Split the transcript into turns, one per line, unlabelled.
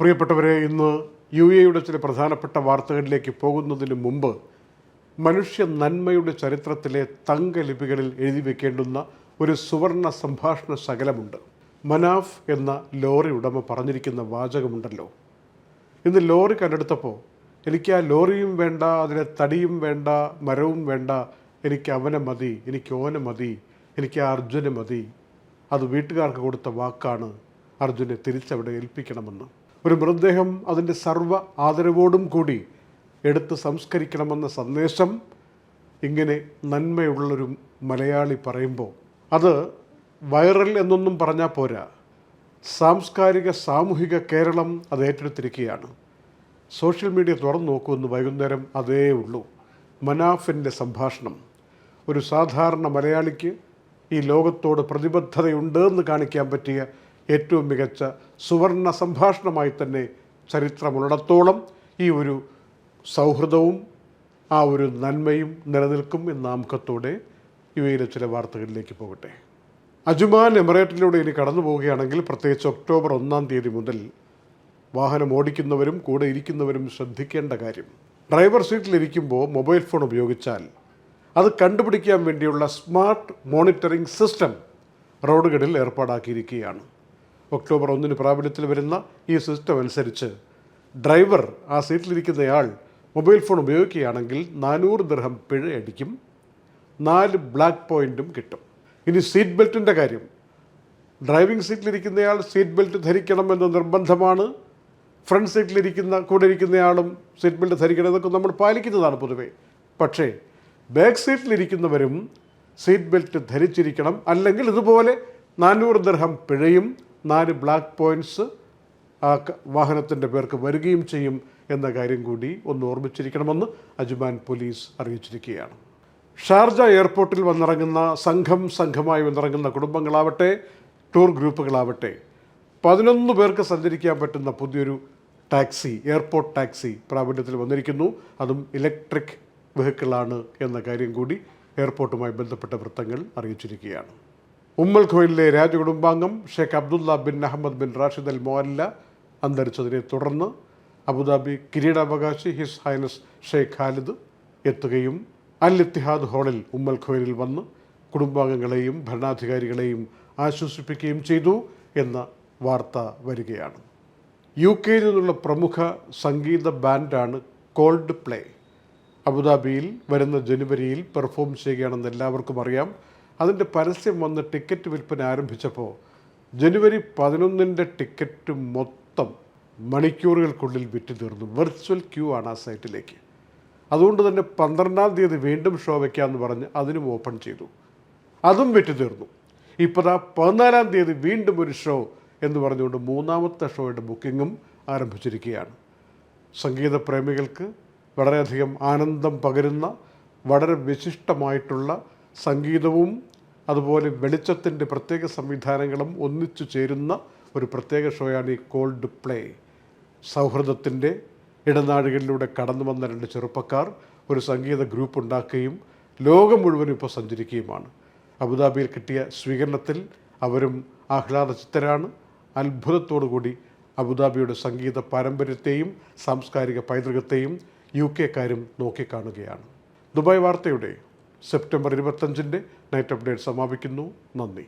പ്രിയപ്പെട്ടവരെ ഇന്ന് യു എയുടെ ചില പ്രധാനപ്പെട്ട വാർത്തകളിലേക്ക് പോകുന്നതിന് മുമ്പ് മനുഷ്യ നന്മയുടെ ചരിത്രത്തിലെ തങ്കലിപികളിൽ എഴുതി വെക്കേണ്ടുന്ന ഒരു സുവർണ സംഭാഷണ ശകലമുണ്ട്. മനാഫ് എന്ന ലോറി ഉടമ പറഞ്ഞിരിക്കുന്ന വാചകമുണ്ടല്ലോ. ഇന്ന് ലോറി കണ്ടെടുത്തപ്പോൾ എനിക്ക് ആ ലോറിയും വേണ്ട അതിലെ തടിയും വേണ്ട മരവും വേണ്ട എനിക്ക് അവനെ മതി എനിക്ക് ഓനെ മതി എനിക്ക് ആ അർജുനെ മതി. അത് വീട്ടുകാർക്ക് കൊടുത്ത വാക്കാണ് അർജുനെ തിരിച്ചവിടെ ഏൽപ്പിക്കണമെന്ന്. ഒരു മൃതദേഹം അതിന്റെ സർവ ആദരവോടും കൂടി എടുത്ത് സംസ്കരിക്കണമെന്ന സന്ദേശം ഇങ്ങനെ നന്മയുള്ളൊരു മലയാളി പറയുമ്പോൾ അത് വൈറൽ എന്നൊന്നും പറഞ്ഞാൽ പോരാ. സാംസ്കാരിക സാമൂഹിക കേരളം അത് ഏറ്റെടുത്തിരിക്കുകയാണ്. സോഷ്യൽ മീഡിയ തുറന്നു നോക്കുമെന്ന് വൈകുന്നേരം അതേ ഉള്ളൂ. മനാഫിന്റെ സംഭാഷണം. ഒരു സാധാരണ മലയാളിക്ക് ഈ ലോകത്തോട് പ്രതിബദ്ധതയുണ്ട് എന്ന് കാണിക്കാൻ പറ്റിയ ഏറ്റവും മികച്ച സുവർണ സംഭാഷണമായി തന്നെ ചരിത്രമുള്ളിടത്തോളം ഈ ഒരു സൗഹൃദവും ആ ഒരു നന്മയും നിലനിൽക്കും എന്ന ആമുഖത്തോടെ ഇവയിലെ ചില വാർത്തകളിലേക്ക് പോകട്ടെ. അജുമാൻ എമിറേറ്റിലൂടെ ഇനി കടന്നു പോവുകയാണെങ്കിൽ പ്രത്യേകിച്ച് ഒക്ടോബർ ഒന്നാം തീയതി മുതൽ വാഹനം ഓടിക്കുന്നവരും കൂടെ ഇരിക്കുന്നവരും ശ്രദ്ധിക്കേണ്ട കാര്യം. ഡ്രൈവർ സീറ്റിലിരിക്കുമ്പോൾ മൊബൈൽ ഫോൺ ഉപയോഗിച്ചാൽ അത് കണ്ടുപിടിക്കാൻ വേണ്ടിയുള്ള സ്മാർട്ട് മോണിറ്ററിംഗ് സിസ്റ്റം റോഡുകളിൽ ഏർപ്പാടാക്കിയിരിക്കുകയാണ്. ഒക്ടോബർ ഒന്നിന് പ്രാബല്യത്തിൽ വരുന്ന ഈ സിസ്റ്റം അനുസരിച്ച് ഡ്രൈവർ ആ സീറ്റിലിരിക്കുന്നയാൾ മൊബൈൽ ഫോൺ ഉപയോഗിക്കുകയാണെങ്കിൽ നാനൂറ് ദർഹം പിഴ അടിക്കും നാല് ബ്ലാക്ക് പോയിന്റും കിട്ടും. ഇനി സീറ്റ് ബെൽറ്റിന്റെ കാര്യം. ഡ്രൈവിംഗ് സീറ്റിലിരിക്കുന്നയാൾ സീറ്റ് ബെൽറ്റ് ധരിക്കണമെന്ന് നിർബന്ധമാണ്. ഫ്രണ്ട് സീറ്റിലിരിക്കുന്ന കൂടെ ഇരിക്കുന്നയാളും സീറ്റ് ബെൽറ്റ് ധരിക്കണം എന്നൊക്കെ നമ്മൾ പാലിക്കുന്നതാണ് പൊതുവേ. പക്ഷേ ബാക്ക് സീറ്റിലിരിക്കുന്നവരും സീറ്റ് ബെൽറ്റ് ധരിച്ചിരിക്കണം. അല്ലെങ്കിൽ ഇതുപോലെ നാനൂറ് ദർഹം പിഴയും നാല് ബ്ലാക്ക് പോയിന്റ്സ് ആ വാഹനത്തിന്റെ പേർക്ക് വരികയും ചെയ്യും എന്ന കാര്യം കൂടി ഒന്ന് ഓർമ്മിച്ചിരിക്കണമെന്ന് അജ്മാൻ പോലീസ് അറിയിച്ചിരിക്കുകയാണ്. ഷാർജ എയർപോർട്ടിൽ വന്നിറങ്ങുന്ന സംഘം സംഘമായി വന്നിറങ്ങുന്ന കുടുംബങ്ങളാവട്ടെ ടൂർ ഗ്രൂപ്പുകളാവട്ടെ പതിനൊന്ന് പേർക്ക് സഞ്ചരിക്കാൻ പറ്റുന്ന പുതിയൊരു ടാക്സി എയർപോർട്ട് ടാക്സി പ്രാബല്യത്തിൽ വന്നിരിക്കുന്നു. അതും ഇലക്ട്രിക് വെഹിക്കിളാണ് എന്ന കാര്യം കൂടി എയർപോർട്ടുമായി ബന്ധപ്പെട്ട വൃത്തങ്ങൾ അറിയിച്ചിരിക്കുകയാണ്. ഉമ്മൽ ഖോയിലിലെ രാജകുടുംബാംഗം Sheikh Abdullah bin Ahmed bin Rashid Al Mualla അന്തരിച്ചതിനെ തുടർന്ന് അബുദാബി കിരീടാവകാശി ഹിസ് ഹൈനസ് ഷെയ്ഖ് ഖാലിദ് എത്തുകയും അൽ ഇത്തിഹാദ് ഹാളിൽ ഉമ്മൽ ഖോയിലിൽ വന്ന് കുടുംബാംഗങ്ങളെയും ഭരണാധികാരികളെയും ആശ്വസിപ്പിക്കുകയും ചെയ്തു എന്ന വാർത്ത വരികയാണ്. യു കെയിൽ നിന്നുള്ള പ്രമുഖ സംഗീത ബാൻഡാണ് കോൾഡ് പ്ലേ. അബുദാബിയിൽ വരുന്ന ജനുവരിയിൽ പെർഫോം ചെയ്യുകയാണെന്ന് എല്ലാവർക്കും അറിയാം. അതിന്റെ പരസ്യം വന്ന് ടിക്കറ്റ് വിൽപ്പന ആരംഭിച്ചപ്പോൾ ജനുവരി പതിനൊന്നിന്റെ ടിക്കറ്റ് മൊത്തം മണിക്കൂറുകൾക്കുള്ളിൽ വിറ്റ് തീർന്നു. വെർച്വൽ ക്യൂ ആണ് ആ സൈറ്റിലേക്ക്. അതുകൊണ്ട് തന്നെ പന്ത്രണ്ടാം തീയതി വീണ്ടും ഷോ വയ്ക്കാമെന്ന് പറഞ്ഞ് അതിനും ഓപ്പൺ ചെയ്തു. അതും വിറ്റ് തീർന്നു. ഇപ്പോൾ ആ പതിനാലാം തീയതി വീണ്ടും ഒരു ഷോ എന്ന് പറഞ്ഞുകൊണ്ട് മൂന്നാമത്തെ ഷോയുടെ ബുക്കിങ്ങും ആരംഭിച്ചിരിക്കുകയാണ്. സംഗീത പ്രേമികൾക്ക് വളരെയധികം ആനന്ദം പകരുന്ന വളരെ വിശിഷ്ടമായിട്ടുള്ള സംഗീതവും അതുപോലെ വെളിച്ചത്തിന്റെ പ്രത്യേക സംവിധാനങ്ങളും ഒന്നിച്ചു ചേരുന്ന ഒരു പ്രത്യേക ഷോയാണ് ഈ കോൾഡ് പ്ലേ സൗഹൃദത്തിന്റെ ഇടനാഴികളിലൂടെ കടന്നു വന്ന രണ്ട് ചെറുപ്പക്കാർ ഒരു സംഗീത ഗ്രൂപ്പ് ഉണ്ടാക്കുകയും ലോകം മുഴുവനും ഇപ്പോൾ സഞ്ചരിക്കുകയുമാണ്. അബുദാബിയിൽ കിട്ടിയ സ്വീകരണത്തിൽ അവരും ആഹ്ലാദചിത്തരാണ്. അത്ഭുതത്തോടു കൂടി അബുദാബിയുടെ സംഗീത പാരമ്പര്യത്തെയും സാംസ്കാരിക പൈതൃകത്തെയും യു കെക്കാരും നോക്കിക്കാണുകയാണ്. ദുബായ് വാർത്തയുടെ സെപ്റ്റംബർ ഇരുപത്തഞ്ചിന്റെ നൈറ്റ് അപ്ഡേറ്റ് സമാപിക്കുന്നു. നന്ദി.